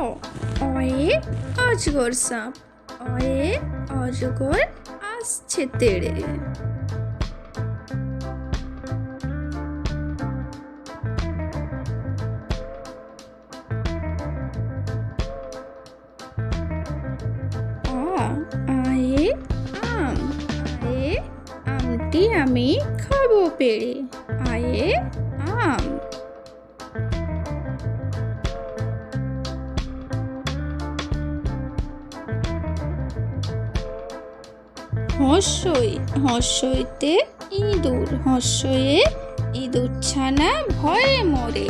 অয়ে অজগর সাপ। অয়ে অজগর আসছে তেড়ে। আয়ে আম। আয়ে আমটি আমি খাব পেড়ে। আয়ে আম। হর্ষই হর্ষইতে ইঁদুর হর্ষয়ে ইঁদুর ছানা ভয়ে মরে।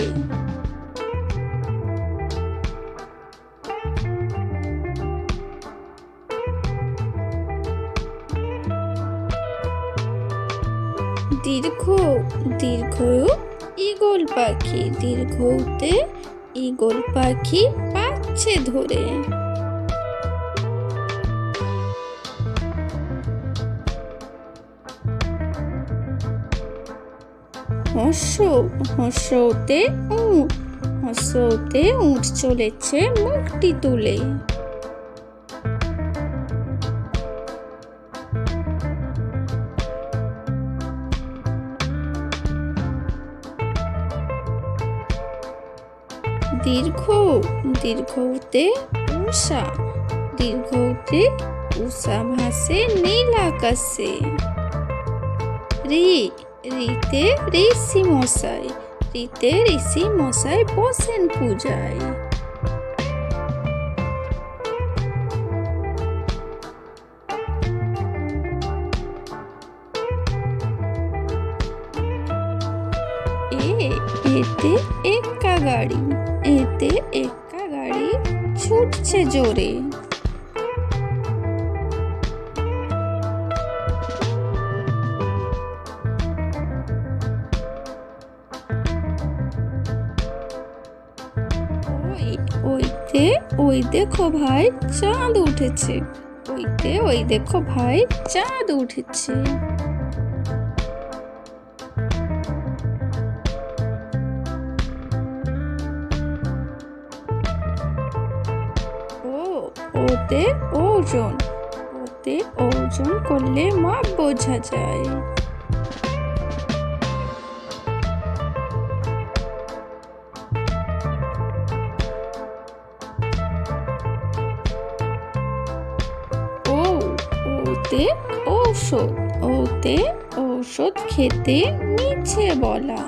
দীর্ঘ দীর্ঘ ইগল পাখি, দীর্ঘতে ইগল পাখি পাচ্ছে ধরে। হর্ষ হর্ষতে উঠ হর্ষতে উঠ চলেছে মুখটি তুলে। দীর্ঘ দীর্ঘতে উষা দীর্ঘতে উষা ভাসে নীল আকাশে। রি রিতে ঋষি মশাই রিতে ঋষি মশাই বসেন পূজায় এতে এক্কা গাড়ি এতে এক্কা গাড়ি ছুটছে জোরে ওইতে ওই দেখো ভাই চাঁদ উঠেছে। ওইতে ওই দেখো ভাই চাঁদ উঠেছে। ও, ওতে ওজন ওতে ওজন করলে মাপ বোঝা যায়। ওতে ঔষধ ওতে ঔষধ খেতে মিছে বলা।